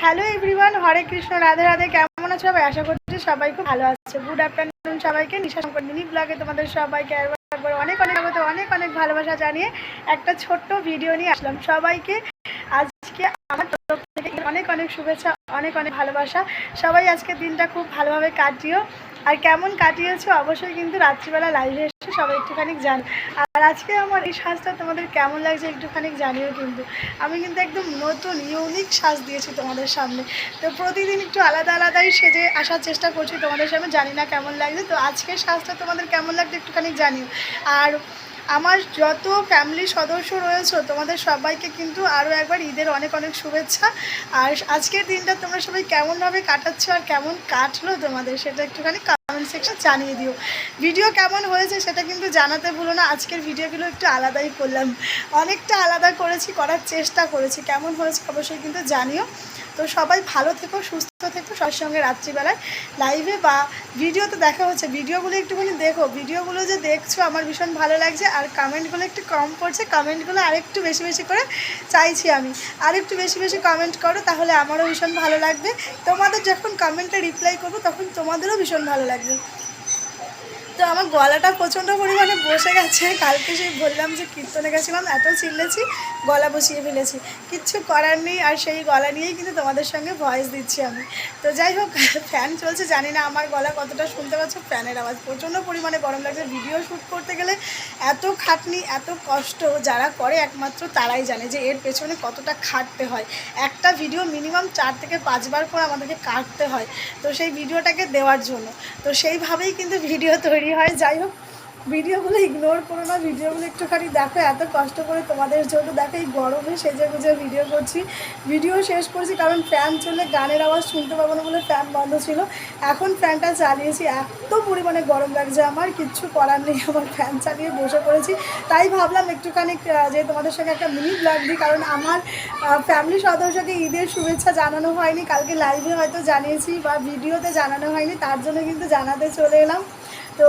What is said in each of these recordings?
Hello everyone Hare Krishna Radhe Radhe কেমন আছো সবাই? আশা করছি সবাই খুব ভালো আছে। গুড আফটারনুন সবাইকে, নিশা শঙ্কর মিনি ব্লগে তোমাদের সবাইকে একবার অনেক অনেক অনেক অনেক ভালোবাসা জানিয়ে একটা ছোট্ট ভিডিও নিয়ে আসলাম। সবাইকে আজকে আমার তরফ থেকে অনেক অনেক শুভেচ্ছা, অনেক অনেক ভালোবাসা। সবাই আজকে দিনটা খুব ভালোভাবে কাটিও। আর কেমন কাটিয়েছো? অবশ্যই কিন্তু রাত্রিবেলা লাইভে এসে সবাই একটুখানি জান আর আজকে আমার এই সাজটা তোমাদের কেমন লাগছে একটুখানি জানিও কিন্তু। আমি কিন্তু একদম নতুন ইউনিক সাজ দিয়েছি তোমাদের সামনে। তো প্রতিদিন একটু আলাদা আলাদাই সেজে আসার চেষ্টা করছি তোমাদের সামনে, জানি না কেমন লাগছে। তো আজকের সাজটা তোমাদের কেমন লাগছে একটুখানি জানিও। আর আমার যত ফ্যামিলি সদস্য রয়েছে, তোমাদের সবাইকে কিন্তু আরও একবার ঈদের অনেক অনেক শুভেচ্ছা। আর আজকের দিনটা তোমরা সবাই কেমনভাবে কাটাচ্ছ আর কেমন কাটলো তোমাদের, সেটা একটুখানি সেকশন জানিয়ে দিও। ভিডিও কেমন হয়েছে সেটা কিন্তু জানাতে ভুলো না। আজকের ভিডিওগুলো একটু আলাদাই করলাম। অনেকটা আলাদা করেছি, করার চেষ্টা করেছি। কেমন হয়েছে অবশ্যই কিন্তু জানিও। তো সবাই ভালো থেকো, সুস্থ থেকো, সবার সঙ্গে রাত্রিবেলায় লাইভে বা ভিডিওতে দেখা হচ্ছে। ভিডিওগুলো একটুখানি দেখো। ভিডিওগুলো যে দেখছ, আমার ভীষণ ভালো লাগছে। আর কমেন্টগুলো একটু কম পড়ছে। কমেন্টগুলো আরেকটু বেশি বেশি করে চাইছি আমি। আরেকটু বেশি বেশি কমেন্ট করো, তাহলে আমারও ভীষণ ভালো লাগবে। তোমাদের যখন কমেন্টে রিপ্লাই করব, তখন তোমাদেরও ভীষণ ভালো লাগবে। তো আমার গলাটা প্রচণ্ড পরিমাণে বসে গেছে। কালকে সেই বললাম যে কীর্তনে গেছিলাম, এত চিল্লেছি, গলা বসিয়ে ফেলেছি। কিচ্ছু করার নেই, আর সেই গলা নিয়েই কিন্তু তোমাদের সঙ্গে ভয়েস দিচ্ছি আমি। তো যাই হোক ফ্যান চলছে, জানি না আমার গলা কতটা শুনতে পাচ্ছ ফ্যানের আওয়াজ। প্রচণ্ড পরিমাণে গরম লাগছে। ভিডিও শ্যুট করতে গেলে এত খাটনি, এত কষ্ট, যারা করে একমাত্র তারাই জানে যে এর পেছনে কতটা খাটতে হয়। একটা ভিডিও মিনিমাম চার থেকে পাঁচবার করে আমাদেরকে কাটতে হয়। তো সেই ভিডিওটাকে দেওয়ার জন্য। তো সেইভাবেই কিন্তু ভিডিও তৈরি হয়। যাই হোক, ভিডিওগুলো ইগনোর করো না। ভিডিওগুলো একটুখানি দেখো, এত কষ্ট করে তোমাদের জন্য দেখো, এই গরমে সেজে গুজে ভিডিও করছি। ভিডিও শেষ করছি কারণ ফ্যান চলে, গানের আওয়াজ শুনতে পাবো না বলে ফ্যান বন্ধ ছিল। এখন ফ্যানটা চালিয়েছি, এত পরিমাণে গরম লাগছে আমার, কিচ্ছু করার নেই, আমার ফ্যান চালিয়ে বসে পড়েছি। তাই ভাবলাম একটুখানি যে তোমাদের সঙ্গে একটা মিনি ব্লগ দিই, কারণ আমার ফ্যামিলি সদস্যকে ঈদের শুভেচ্ছা জানানো হয়নি। কালকে লাইভে হয়তো জানিয়েছি বা ভিডিওতে জানানো হয়নি, তার জন্য কিন্তু জানাতে চলে এলাম। তো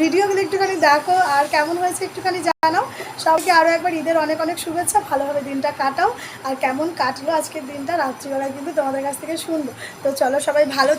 ভিডিওগুলো একটুখানি দেখো আর কেমন হয়েছে একটুখানি জানাও। সবাইকে আরও একবার ঈদের অনেক অনেক শুভেচ্ছা, ভালোভাবে দিনটা কাটাও। আর কেমন কাটলো আজকের দিনটা রাত্রিবেলা কিন্তু তোমাদের কাছ থেকে শুনব। তো চলো সবাই ভালো